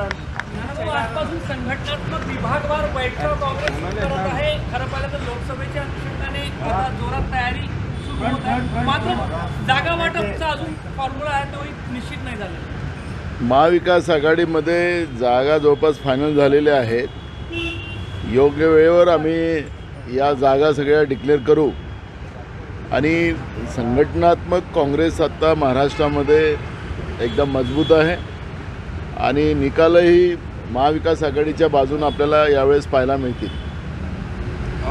आजपासून संघटनात्मक विभागवार बैठका काँग्रेस करत आहे. खरं पाहिलं तर लोकसभेच्या अनुषंगाने आता जोरात तयारी सुरू होत आहे. मात्र जागा वाटपचा अजून फॉर्म्युला आहे तोही निश्चित नाही झालेला महाविकास आघाडीमध्ये जागा जवळपास फायनल झालेल्या आहेत. योग्य वेळेवर आम्ही या जागा सगळ्या डिक्लेअर करू. आणि संघटनात्मक काँग्रेस आत्ता महाराष्ट्रामध्ये एकदम मजबूत आहे. आणि निकालही महाविकास आघाडीच्या बाजून आपल्याला यावेळेस पाहायला मिळतील.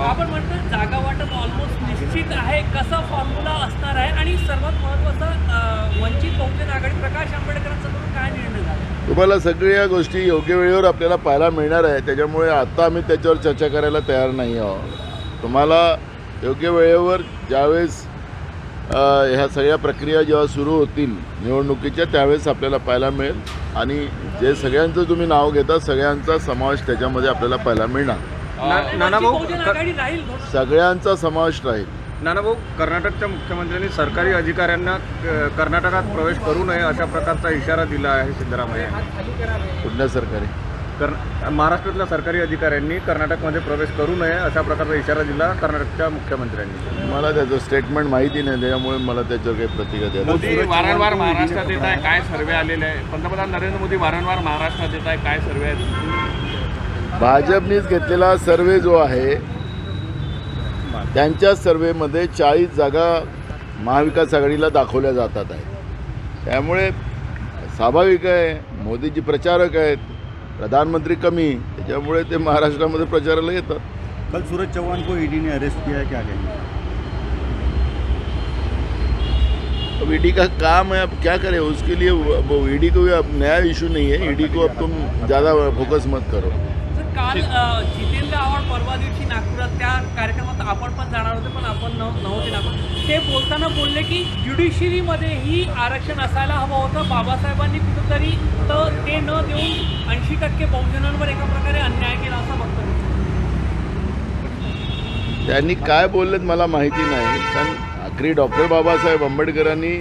आपण म्हणतो जागा वाटप ऑलमोस्ट निश्चित आहे. कसा फॉर्म्युला असणार आहे? आणि सर्वात महत्त्वाचा वंचित बहुजन आघाडी प्रकाश आंबेडकरांचा काय निर्णय झाला तुम्हाला सगळ्या गोष्टी योग्य वेळेवर आपल्याला पाहायला मिळणार आहे. त्याच्यामुळे आता आम्ही त्याच्यावर चर्चा करायला तयार नाही आहोत. तुम्हाला योग्य वेळेवर ज्यावेळेस ह्या सगळ्या प्रक्रिया जेव्हा सुरू होतील निवडणुकीच्या त्यावेळेस आपल्याला पाहायला मिळेल. आणि जे सगळ्यांचं तुम्ही नाव घेता सगळ्यांचा समावेश त्याच्यामध्ये आपल्याला पाहायला मिळणार. नानाभाऊ सगळ्यांचा समावेश राहील. नानाभाऊ कर्नाटकच्या मुख्यमंत्र्यांनी सरकारी अधिकाऱ्यांना क- कर्नाटकात प्रवेश करू नये अशा प्रकारचा इशारा दिला आहे सिद्धरामय्या यांनी. कुठल्या सरकारी? कर महाराष्ट्रातल्या सरकारी अधिकाऱ्यांनी कर्नाटकमध्ये प्रवेश करू नये अशा प्रकारचा इशारा दिला कर्नाटकच्या मुख्यमंत्र्यांनी. मला त्याचं स्टेटमेंट माहिती नाही त्याच्यामुळे मला त्याच्यावर काही प्रतिक्रिया द्यायला मोदी वारंवार महाराष्ट्रात येत आहे काय सर्वे आलेले आहे पंतप्रधान नरेंद्र मोदी वारंवार महाराष्ट्रात येत आहे काय सर्वे आहेत? भाजपनीच घेतलेला सर्वे जो आहे त्यांच्या सर्वेमध्ये चाळीस जागा महाविकास आघाडीला दाखवल्या जातात आहे. त्यामुळे स्वाभाविक आहे मोदीजी प्रचारक आहेत. प्रधानमंत्री कमी त्याच्यामुळे ते महाराष्ट्रामध्ये प्रचाराला येतात. कल सूरज चौहान को ईडी ने अरेस्ट किया है क्या कहेंगे? अब ईडी का काम है अब क्या करें? उसके लिए वो ईडी को अब नया इशू नहीं है. ईडी को अब तुम ज़्यादा फोकस मत करो. काल जितेंद्र आव्हाड परवा दिवशी नागपुरात त्या कार्यक्रमात आपण पण जाणार होते पण आपण नव्ह- नव्हते नागपूर ते बोलताना बोलले की ज्युडिशरीमध्येही आरक्षण असायला हवं होतं. बाबासाहेबांनी कुठंतरी तर ते न देऊन ऐंशी टक्के बहुजनांवर एका प्रकारे अन्याय केला असं वक्तव्य त्यांनी काय बोललेत मला माहिती नाही. कारण आखरी डॉक्टर बाबासाहेब आंबेडकरांनी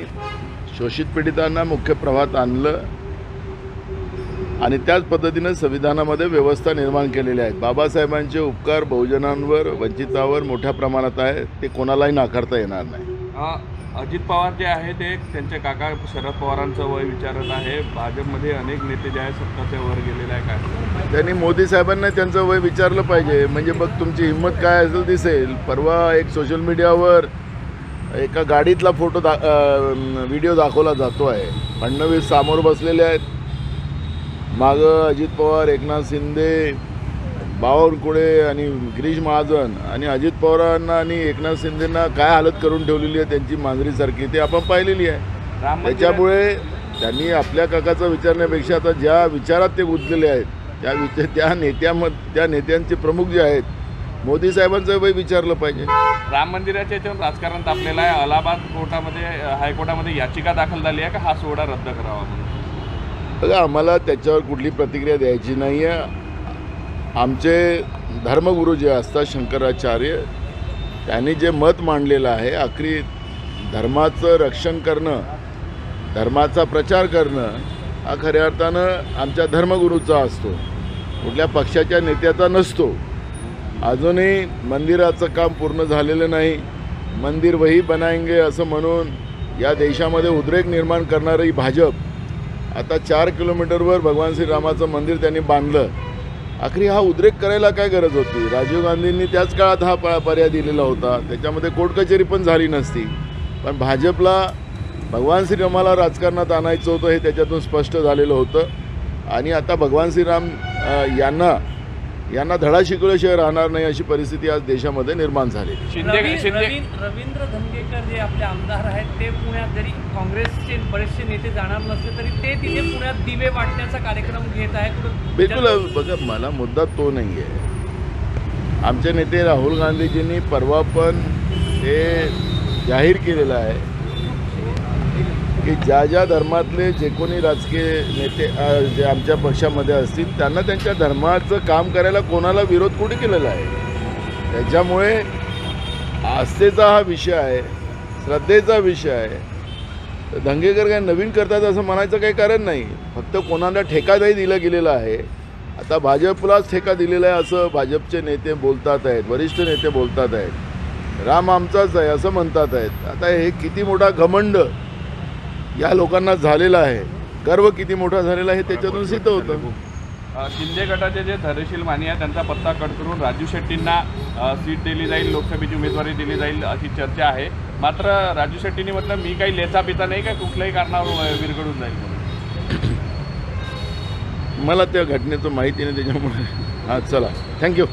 शोषित पीडितांना मुख्य प्रवाहात आणलं. आणि त्याच पद्धतीनं संविधानामध्ये व्यवस्था निर्माण केलेल्या आहेत. बाबासाहेबांचे उपकार बहुजनांवर वंचितावर मोठ्या प्रमाणात आहे. ते कोणालाही नाकारता येणार नाही. अजित पवार जे आहे ते त्यांचे काका शरद पवारांचं वय विचारत आहे. भाजपमध्ये अनेक नेते जे आहेत सत्ताच्या वर गेलेले आहे काय त्यांनी मोदी साहेबांना त्यांचं वय विचारलं पाहिजे. म्हणजे बघ तुमची हिंमत काय असेल दिसेल. परवा एक सोशल मीडियावर एका गाडीतला फोटो दा व्हिडिओ दाखवला जातो आहे फडणवीस समोर बसलेले आहेत. मागं अजित पवार एकनाथ शिंदे बावनकुळे आणि गिरीश महाजन आणि अजित पवारांना आणि एकनाथ शिंदेंना काय हालत करून ठेवलेली आहे त्यांची मांजरीसारखी ते आपण पाहिलेली आहे. त्याच्यामुळे त्यांनी आपल्या काकाचा विचारण्यापेक्षा आता ज्या विचारात ते गुंतलेले आहेत त्या विचार त्या नेत्यामध त्या नेत्यांचे प्रमुख जे आहेत मोदी साहेबांचं वय विचारलं पाहिजे. राम मंदिराच्या याच्यावर राजकारण तापलेलं आहे. अलाहाबाद कोर्टामध्ये हायकोर्टामध्ये याचिका दाखल झाली आहे का? हा सोहळा रद्द करावा बघा आम्हाला त्याच्यावर कुठली प्रतिक्रिया द्यायची नाही आहे आमचे धर्मगुरू जे असतात शंकराचार्य त्यांनी जे मत मांडलेलं आहे आखरी धर्माचं रक्षण करणं धर्माचा प्रचार करणं हा खऱ्या अर्थानं आमच्या धर्मगुरूचा असतो. कुठल्या पक्षाच्या नेत्याचा नसतो. अजूनही मंदिराचं काम पूर्ण झालेलं नाही. मंदिर वही बनाएंगे असं म्हणून या देशामध्ये उद्रेक निर्माण करणारी भाजप आता चार किलोमीटरवर भगवान श्रीरामाचं मंदिर त्यांनी बांधलं. आखरी हा उद्रेक करायला काय गरज होती? राजीव गांधींनी त्याच काळात हा प पर्याय दिलेला होता. त्याच्यामध्ये कोर्टकचेरी पण झाली नसती. पण भाजपला भगवान श्रीरामाला राजकारणात आणायचं होतं हे त्याच्यातून स्पष्ट झालेलं होतं. आणि आता भगवान श्रीराम यांना यांना धडा शिकवल्याशिवाय राहणार नाही अशी परिस्थिती आज देशामध्ये निर्माण झाली रवी- रवीन- रवींद्र धंगेकर जे आपले आमदार आहेत ते पुण्यात जरी काँग्रेसचे बरेचसे नेते जाणार नसले तरी ते तिथे पुण्यात दिवे वाटण्याचा कार्यक्रम घेत आहेत. कुठं- बिलकुल बघा मला मुद्दा तो नाही आहे आमचे नेते राहुल गांधीजींनी परवा पण हे जाहीर केलेलं आहे की ज्या ज्या धर्मातले जे कोणी राजकीय नेते जे आमच्या पक्षामध्ये असतील त्यांना त्यांच्या धर्माचं काम करायला कोणाला विरोध कुठे केलेला आहे? त्याच्यामुळे आस्थेचा हा विषय आहे श्रद्धेचा विषय आहे. तर दंगेकर काय नवीन करतात असं म्हणायचं काही कारण नाही. फक्त कोणाला ठेकादाही दिलं गेलेलं आहे. आता भाजपलाच ठेका दिलेला आहे असं भाजपचे नेते बोलतात आहेत वरिष्ठ नेते बोलतात आहेत. राम आमचाच आहे असं म्हणतात आहेत. आता हे किती मोठा घमंड या लोकांना झालेला आहे. गर्व किती मोठा झालेला आहे त्याच्यातून सिद्ध होतं. शिंदे गटाचे जे धैर्यशील मानी आहे त्यांचा पत्ता कट करून राजू शेट्टींना सीट दिली जाईल लोकसभेची उमेदवारी दिली जाईल अशी चर्चा आहे. मात्र राजू शेट्टींनी म्हटलं मी काही लेचा पिता नाही काय कुठल्याही कारणावर विरघडून जाईल म्हणून. मला त्या घटनेचं माहिती नाही त्याच्यामुळे हां चला. थँक्यू